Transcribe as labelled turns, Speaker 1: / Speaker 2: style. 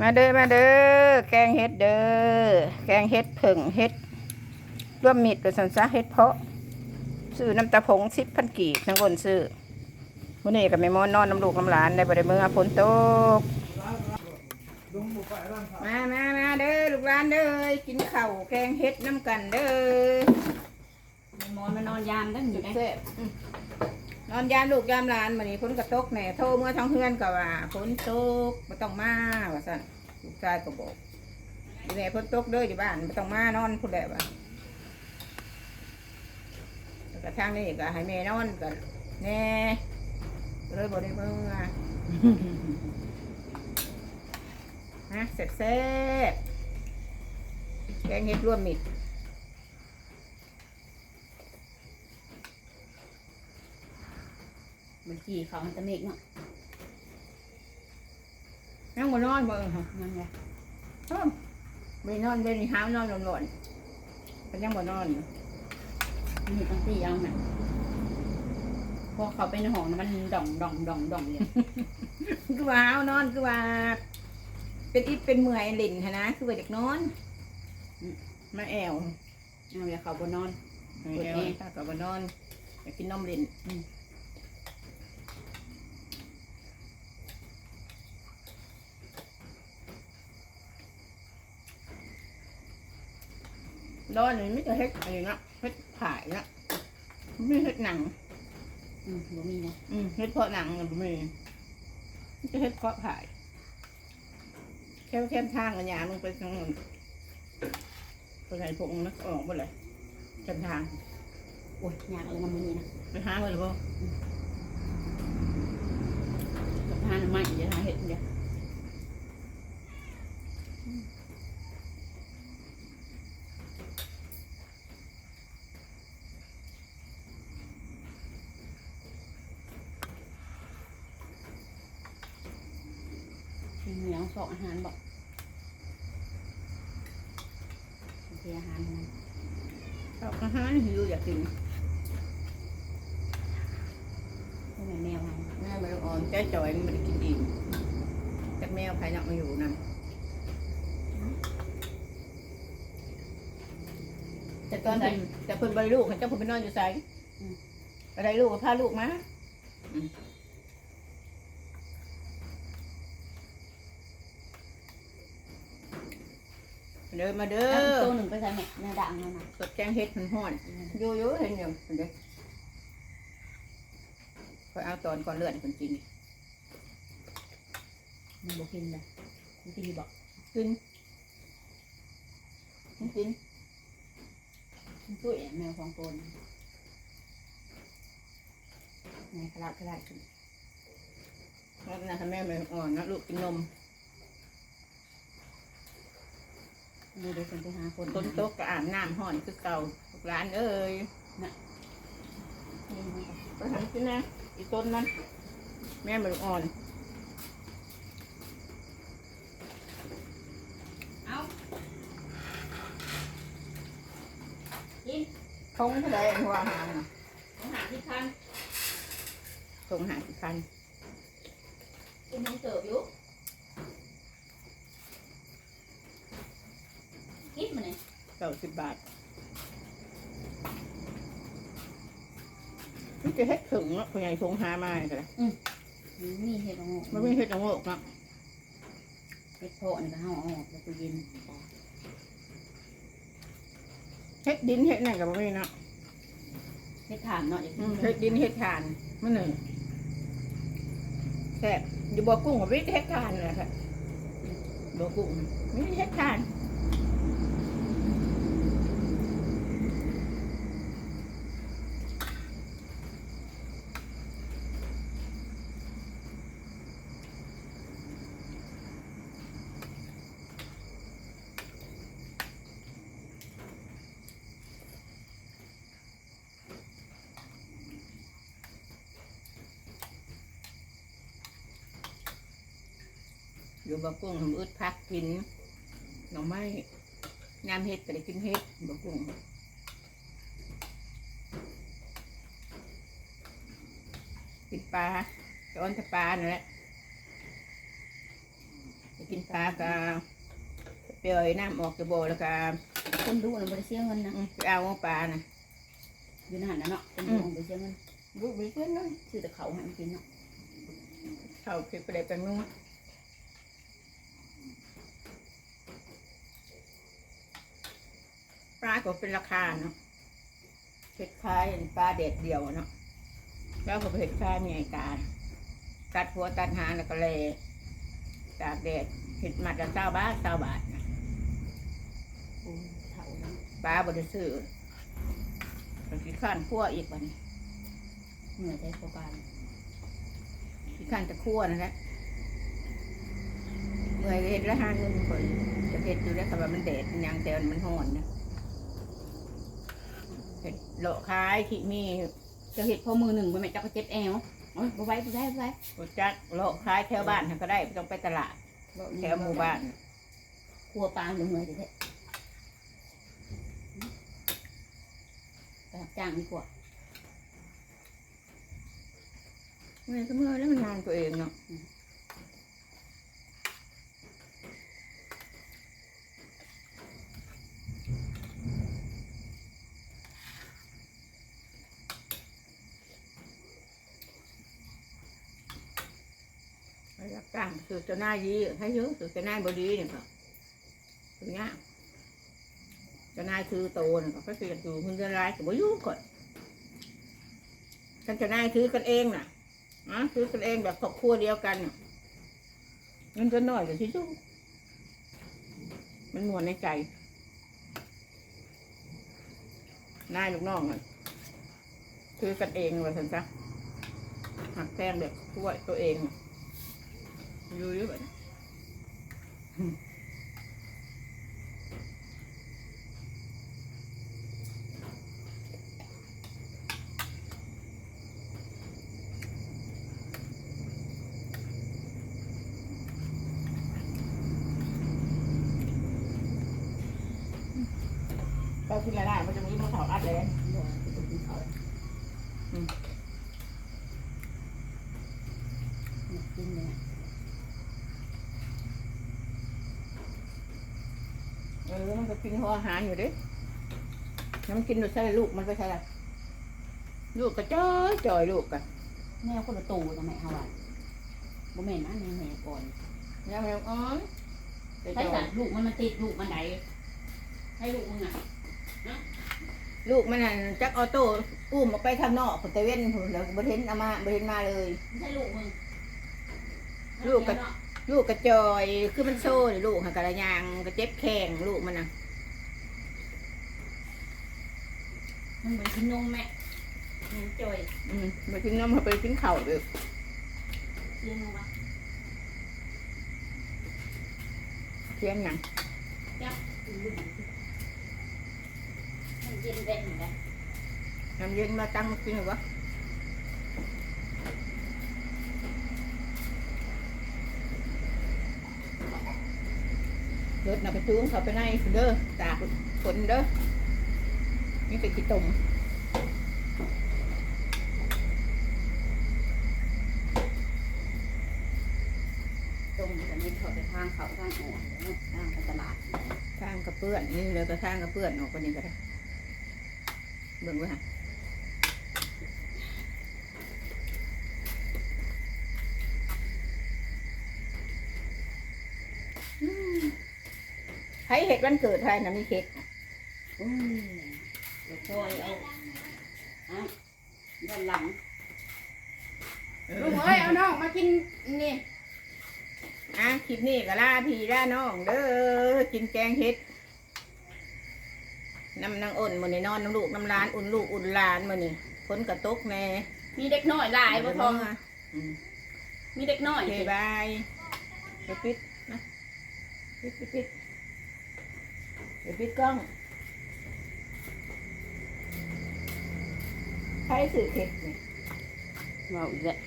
Speaker 1: มาเด้อมาเด้อแกงเฮ็ดเด้อแกงเฮ็ดผึ่งเฮ็ดร่วมมิดกับสันซะเฮ็ดเพาะซื้อน้ำตาผงสิบพันกีบทั้งคนซื้อวันนี้กับแม่มอนนอนน้ำลูกน้ำหลานได้บ่ได้เมื่อฝนตกมามามาเด้อลูกหลานเด้อกินข้าวแกงเฮ็ดน้ำกันเด้อ
Speaker 2: มอนมานอนยามได้อยู่ได้
Speaker 1: แซ่บอืม นอนยามลูกยามหลานมื้อนี้ฝนก็ตกแหน่โทรเมื่อท้องเฮือนก็ว่าฝนตกบ่ต้องมาว่าซั่นลูกชายก็บอกอีแม่ฝนตกเด้ออยู่บ้านบ่ต้องมานอนพุ่นแหละว่าแล้วก็ทางนี้ก็ให้แม่นอนก็แน่เลยบ่ได้เมื่อฮะแซ่บๆแกงเห็ดรวมมิตร
Speaker 2: มันขี่เขามันตะเมกเนาะ
Speaker 1: นั่งบนนอนบ่เออฮะ
Speaker 2: นั่นไง
Speaker 1: ชอบไม่นอนเดี๋ยวนี้ห้าวนอนหลอนๆเป็นยังบ่นอนอยู่
Speaker 2: มันมีตั้งตีเอาหน่ะพอเขาไปในห้องนะมันด่องด่องด่องด่องเลย
Speaker 1: คือว่าห้าวนอนคือว่า เป็นอิดเป็นเมื่อยหลินหั้นนะคือว่าจากนอนมาแอว
Speaker 2: เอาเดี๋ยวเขาบนนอน
Speaker 1: มาแอวถ้ากับบนอนอยากกินนมหลิน ร้อนนี่ไม่จะเฮ็ดอะไรเนาะเฮ็ดผายเนาะไม่เฮ็ดหนัง
Speaker 2: อืมบ่มีนะ
Speaker 1: อืมเฮ็ดเพาะหนังมันบ่มีมันจะเฮ็ดเพาะผาย แค่แค่ทางกันยามึงไปทางนั้นไปไหนพวกมึงนักออกบ่เลยแค่ทาง
Speaker 2: โอ้ยยากเลยนะมันนี่นะ
Speaker 1: ไปหาบ่เลยบ่
Speaker 2: กับทานน้ำมันเดี๋ยวหาเห็ดเดี๋ยว มีเหนียวส อกอาหารบอกโอเคอาหารมัน
Speaker 1: ชอบอาหารหิวอยากกิน
Speaker 2: พวกแม่แมวให้
Speaker 1: แม่ไม่ต้องอ่อนใจจ่อยมันไม่ได้กินอิ่มจักแมวใครนักมาอยู่นั่นแต่ตอนเพิ่นแต่เพิ่นบริลูกเขาเจ้าเพิ่นไปนอนอยู่ไสอะไรลูกก็พาลูกมา เดินมาเด้
Speaker 2: เออ
Speaker 1: อ
Speaker 2: ตัวหนึ่งไปใส่แม่ในด่างนั่นน่ะ
Speaker 1: สดแกงเห็ดมันห่อนอยู่อยู่เห็นอยู่เดี๋ยวคอยเอาตอนก่อนเลือดคนจริง
Speaker 2: มันบอกกินเลยมันตีบอก
Speaker 1: กินมันกิน
Speaker 2: มันตุ้ยแมวของโกนแม่ขลัดขลัดขึ้น
Speaker 1: แล้วนะแม่ไม่อ่อนนะลูกกินนม
Speaker 2: ดูเดี๋ยวฉันไปหาคน
Speaker 1: ต้นโต๊ะก็อาบน้ำห่อนคือเก่าลูกร้านเอ้ย
Speaker 2: นี่มันก็
Speaker 1: ไปทำกินนะอีต้นนั้น แม่ไม่อ่อน
Speaker 2: เอากิน
Speaker 1: ทงเท่าไรหัวอาหารน่ะ
Speaker 2: อาหารที่คัน
Speaker 1: ทงหาสิพัน
Speaker 2: กินน้องเติบอยู่ คิดมันเลย
Speaker 1: เก้าสิบบาทนี่จะเฮ็ดถึงเนาะผู้ใหญ่ทงหามาเลย
Speaker 2: มีเห็ดละโงก
Speaker 1: มันไม่เฮ็ดจังโงกเนาะ
Speaker 2: เห็ดโพะนี่ก็ห้าออกแล้วก็เย็น
Speaker 1: เฮ็ดดินเฮ็ดนั่นกับมันไม่เนาะ
Speaker 2: เห็ดถามเนาะอย่าง
Speaker 1: อื
Speaker 2: นี้
Speaker 1: มเฮ็ดดินเฮ็ดทานมันหนึ่งแซ่บอยู่บ่อกุ้งกับวิเฮ็ดทานเลยค่ะบ่อกุ้งวิเฮ็ดทาน อยู่บ่อกุ้งทำอึดพักกินหน่อไม้ยามเฮ็ดก็ได้กินเฮ็ดบ่อกุ้งกินปลาจะอ้อนแต่ปลานั่นแหละไปกินนปลากาเปล่อยน้ำออกจากบ่อแล้วก็
Speaker 2: คนดูน่ะบ่ได้เสียเงินนะ
Speaker 1: อืมไปเอาปลาน่ะ
Speaker 2: อยู่นั่นน่ะเนาะคนดูบ่ได้เสียเงิน
Speaker 1: ลูกไปเพื่อนเนาะ
Speaker 2: ซื้อแต่เขาให้มันกินเนาะ
Speaker 1: เข้าเก็บไปได้เป็นนู้น ปลาก็เป็นราคาเนาะเห็ดคล้ายปลาเด็ดเดียวอะเนาะแล้วก็ไปเห็ดคล้ายมีไอการตัดหัวตัดหางแล้วก็เลยตากแดดเห็ดหมัดละเก้าบาทเก้าบาทนะ
Speaker 2: โอ้เฒ่าแล้ว
Speaker 1: ปลาบริสุทธิ์มันขี้ข้านคั่วอีกวันนี้
Speaker 2: เหนื่อยใจกว่าบ้าน
Speaker 1: ขี้ข้านจะคั่วนั่นแหละเมื่อยก็เห็ดแล้วหาเงินคนจะเห็ดอยู่แล้วแต่ว่ามันแดดมันยังแต่มันห่อนนะ เห็ดโลคายที่มี
Speaker 2: จะเฮ็ดพอมือหนึ่งบ่แม่นเจ้าก็เจ็บแอวโอ้ยบ่ไหว้บ่ได้บ่ไหว้
Speaker 1: รสจักโลคายแถวบ้านก็ได้ไม่ต้องไปตลาด แถวหมู่บ้าน
Speaker 2: ครัวปลาเหนื่อยแท้ๆไปรับจ้างดีกว่า
Speaker 1: เมื่อยก็เมื่อยแล้วมันงานตัวเองเนาะไป รับจ้างคือเจ้านายดีให้เยอะคือเจ้านายบดีเนี่ยก็คือเงี้ยเจ้านายคือโตเนี่ยก็คืออยู่คนเดือนรายก็บ่ยู่ก่อนกันเจ้านายคือกันเองน่ะอะคือกันเองแบบครอบครัวเดียวกันน่ะเงินจะน้อยก็ที่อยู่มันมวนในใจนายลูกน้องอะคือกันเองว่าสันจ้ะหักแพงแบบช่วยตัวเองน่ะ อยู่อยู่แบบนี้ไปที่ละลายมันจะมีมะเขืออัดเลย
Speaker 2: บ่สิไปกินข้าวอืมกินเนี่ย
Speaker 1: เออมัน ก็กินหัวอาหารอยู่เดิน้ำกินดูใช่ลูกมันไปใช่ไรลูกก็จ้อยจ่อยลูกกัน
Speaker 2: แม่คนละโตจังแม่เฮาว่าบ่แม่นนะแม่แม่ก่อน
Speaker 1: ยังไม่อ้อนแต่
Speaker 2: ใช่
Speaker 1: จ่อ
Speaker 2: สั
Speaker 1: ย
Speaker 2: นลูกมันมันติดลูกมันไหนให้ลูกมึงอะ
Speaker 1: ลูกมันน่ะจักออโต้อุ้มออกไปทางนอกผมตะเว้นผมแล้วบ่เห็นเอามาบ่เห็นมาเลย
Speaker 2: ไม่ใช่ลูกมึง
Speaker 1: ลูกกับลูกกระจอยคือมันโซ่เลยลูกหักกระยางกระเจ็บแข้งลูกมันน่ะ
Speaker 2: มันเหมือนกินนมแม่มันจอย
Speaker 1: อืมไปกินน้ำมาไปกินข้าวเด้อ
Speaker 2: เลี้ยงลงมา
Speaker 1: เที่ยงหยัง
Speaker 2: มันเย็นแรงเหมือนกัน
Speaker 1: น้ำเย็นมาตั้งมากินหรือวะรถน่ะกระจูงเขาไปในเด้อตากฝนเด้อ นี่เป็นขี้ตม
Speaker 2: ตรงแต่ไม่เขาไปทางเขาทางออนทางตลาด
Speaker 1: ทางกระเปื้อนนี่เลยก็ทางกระเปื้อนออกไปนี่ก็ได้เบิ่งไว้ฮะให้เห็ดวันเกิดใครนะมีเค้ก
Speaker 2: อืม เดี๋ยวคอยเอาอะด้านหลัง
Speaker 1: ลุงเอ้ยเอาน้องมากินนี่อะคลิปนี้ก็ลาพี่ลาน้องเด้อกินแกงเห็ดน้ำนางอ่นมื้อนี้นอนน้ำลูกน้ำหลานอุ่นลูกอุ่นหลานมื้อนี้ฝนกระตกแน่
Speaker 2: มีเด็กน้อยหลายบ่ทอง
Speaker 1: อืม
Speaker 2: มีเด็กน้อย
Speaker 1: โอเคบายไปปิดนะปิดปิดปิดเดี๋ยวปิดกล้อง ใครสื่อเห็ดนี่
Speaker 2: เว้าอีกแล้ว